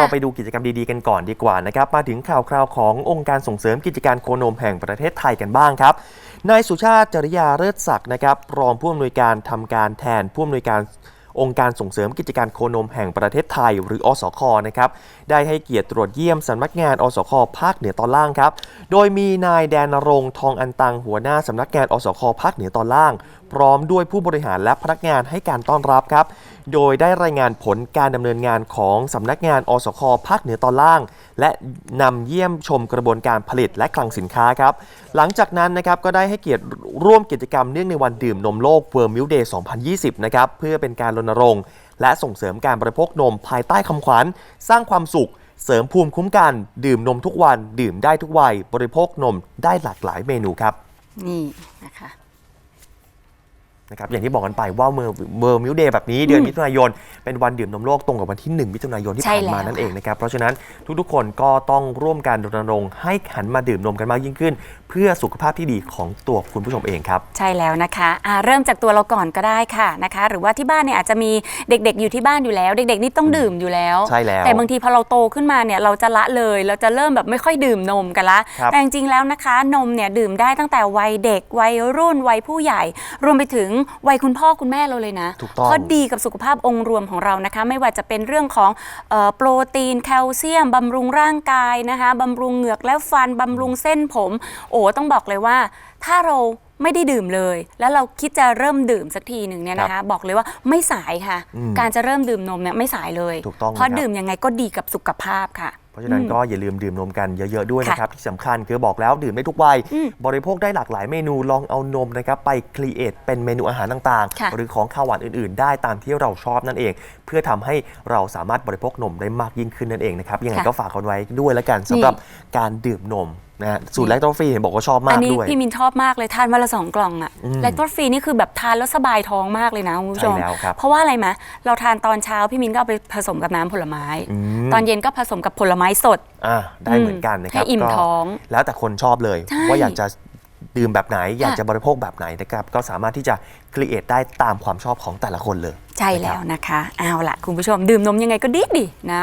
เราไปดูกิจกรรมดีๆกันก่อนดีกว่านะครับ มาถึงข่าวคราวขององค์การส่งเสริมกิจการโคนมแห่งประเทศไทยกันบ้างครับ นายสุชาติจริยาเลิศศักดิ์นะครับ รองผู้อำนวยการทำการแทนผู้อำนวยการองค์การส่งเสริมกิจการโคนมแห่งประเทศไทย หรืออสคนะครับ ได้ให้เกียรติตรวจเยี่ยมสำนักงานอสคภาคเหนือตอนล่างครับ โดยมีนายแดนรงทองอันตังหัวหน้าสำนักงานอสคภาคเหนือตอนล่าง พร้อมด้วยผู้บริหารและพนักงานให้การต้อนรับครับ โดยได้รายงานผลการดำเนินงานของสำนักงานอสคภาคเหนือตอนล่าง และนำเยี่ยมชมกระบวนการผลิตและคลังสินค้าครับ หลังจากนั้นนะครับก็ได้ให้เกียรติร่วมกิจกรรมเนื่องในวันดื่มนมโลก World Milk Day 2020 นะครับเพื่อเป็นการรณรงค์ และส่งเสริมการบริโภคนมภายใต้คำขวัญ สร้างความสุข เสริมภูมิคุ้มกัน ดื่มนมทุกวัน ดื่มได้ทุกวัย บริโภคนมได้หลากหลายเมนูครับ นี่นะคะ นะครับอย่างที่บอกกันไปว่าเมื่อเมื่อมิวเดย์แบบนี้เดือนมิถุนายน เป็นวันดื่มนมโลกตรงกับวันที่ 1 มิถุนายนที่ใช่ผ่านมาแล้วนั่นเองนะครับเพราะฉะนั้นทุกๆ คนก็ต้องร่วมกันรณรงค์ให้หันมาดื่มนมกันมากยิ่งขึ้น เพื่อสุขภาพที่ดีของตัวคุณผู้ชมเองครับ ใช่แล้วนะคะอ่าเริ่มจากตัวเราก่อนก็ได้ค่ะนะคะ หรือว่าที่บ้านเนี่ยอาจจะมีเด็กๆอยู่ที่บ้านอยู่แล้ว เด็กๆนี่ต้องดื่มอยู่แล้วใช่แล้วแต่บางทีพอเราโตขึ้นมาเนี่ยเราจะละเลยเราจะเริ่มแบบไม่ค่อยดื่มนมกันละครับแต่จริงๆแล้วนะคะนมเนี่ยดื่มได้ตั้งแต่วัยเด็กวัยรุ่นวัยผู้ใหญ่ รวมไปถึงวัยคุณพ่อคุณแม่เราเลยนะถูกต้อง เพราะดีกับสุขภาพองค์รวมของเรานะคะ ไม่ว่าจะเป็นเรื่องของเออโปรตีนแคลเซียมบำรุงร่างกายนะคะบำรุงเหงือกและฟันบำรุงเส้นผม โอ้ต้องบอกเลยว่า ถ้าเราไม่ได้ดื่มเลย แล้วเราคิดจะเริ่มดื่มสักทีหนึ่งเนี่ยนะคะ บอกเลยว่าไม่สายค่ะ อืมการจะเริ่มดื่มนมเนี่ยไม่สายเลย ถูกต้องเพราะนะครับ ดื่มยังไงก็ดีกับสุขภาพค่ะเพราะฉะนั้นอืมก็อย่าลืมดื่มนมกันเยอะๆด้วยค่ะนะครับ ที่สำคัญคือบอกแล้วดื่มได้ทุกวัยอืมบริโภคได้หลากหลายเมนูลองเอานมนะครับไปครีเอทเป็นเมนูอาหารต่างค่ะๆหรือของข้าวหวานอื่นๆ ได้ตามที่เราชอบนั่นเอง เพื่อทำให้เราสามารถบริโภคนมได้มากยิ่งขึ้นนั่นเองนะครับยังไงค่ะก็ฝากกันไว้ด้วยแล้วกันสำหรับการดื่มนม นะฮะสูตรแลคโตฟรีเห็นบอกว่าชอบอัมากนี้ด้วย พี่มินชอบมากเลยทานวันละสองกล่องอะอืมแลคโตฟรีนี่คือแบบทานแล้วสบายท้องมากเลยนะคุณผู้ชม ใช่แล้วครับเพราะว่าอะไรไหมเราทานตอนเช้าพี่มินก็เอาไปผสมกับน้ำผลไม้ อืม ตอนเย็นก็ผสมกับผลไม้สด อ่าได้เหมือนกันนะครับให้อิ่มก็ท้องแล้วแต่คนชอบเลย ใช่ว่าอยากจะดื่มแบบไหน อยากค่ะ จะบริโภคแบบไหนนะครับ ก็สามารถที่จะครีเอทได้ตามความชอบของแต่ละคนเลย ใช่แล้วนะคะ เอาล่ะ คุณผู้ชมดื่มนมยังไงก็ดีดีนะ